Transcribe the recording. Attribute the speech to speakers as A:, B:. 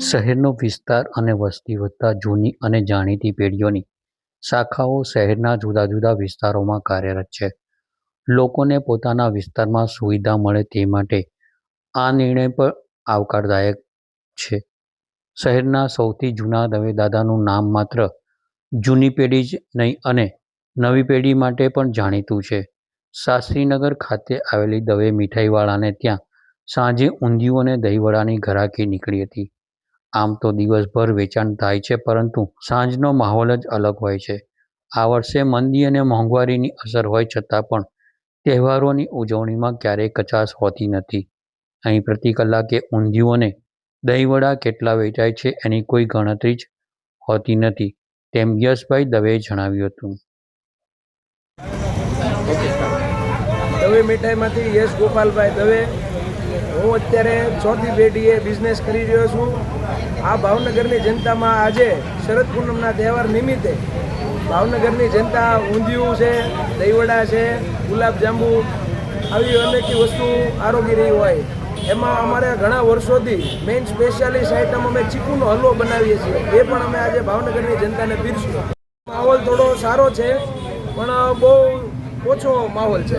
A: શહેરનો વિસ્તાર અને વસ્તી વધતા જૂની અને જાણીતી પેઢીઓની શાખાઓ શહેરના જુદા જુદા વિસ્તારોમાં કાર્યરત છે. લોકોને પોતાના વિસ્તારમાં સુવિધા મળે તે માટે આ નિર્ણય પણ આવકારદાયક છે. શહેરના સૌથી જૂના દવેદાદાનું નામ માત્ર જૂની પેઢી જ નહીં અને નવી પેઢી માટે પણ જાણીતું છે. શાસ્ત્રીનગર ખાતે આવેલી દવે મીઠાઈવાળાને ત્યાં સાંજે ઊંધિયું અને દહીંવડાની ઘરાકી નીકળી હતી. આમ તો દિવસભર વેચાણ થાય છે, પરંતુ સાંજનો માહોલ જ અલગ હોય છે. આ વર્ષે મંદી અને મોંઘવારીની અસર હોય છતાં પણ તહેવારોની ઉજવણીમાં ક્યારેય કચાશ હોતી નથી. અહીં પ્રતિ કલાકે ઊંધિયું અને દહીંવડા કેટલા વેચાય છે એની કોઈ ગણતરી જ હોતી નથી, તેમ યશભાઈ દવેએ જણાવ્યું હતું.
B: દવે મીઠાઈમાંથી યશ ગોપાલભાઈ દવે હું અત્યારે ચોથી પેઢીએ બિઝનેસ કરી રહ્યો છું. આ ભાવનગરની જનતામાં આજે શરદ પૂનમના તહેવાર નિમિત્તે ભાવનગરની જનતા ઊંધિયું છે, દહીંવડા છે, ગુલાબજાંબુ, આવી અનેકી વસ્તુ આરોગી રહી હોય. એમાં અમારે ઘણા વર્ષોથી મેઇન સ્પેશિયાલિસ્ટ આઈટમ અમે ચીકુનો હલવો બનાવીએ છીએ. એ પણ અમે આજે ભાવનગરની જનતાને પીરશું. માહોલ થોડો સારો છે, પણ બહુ ઓછો માહોલ છે.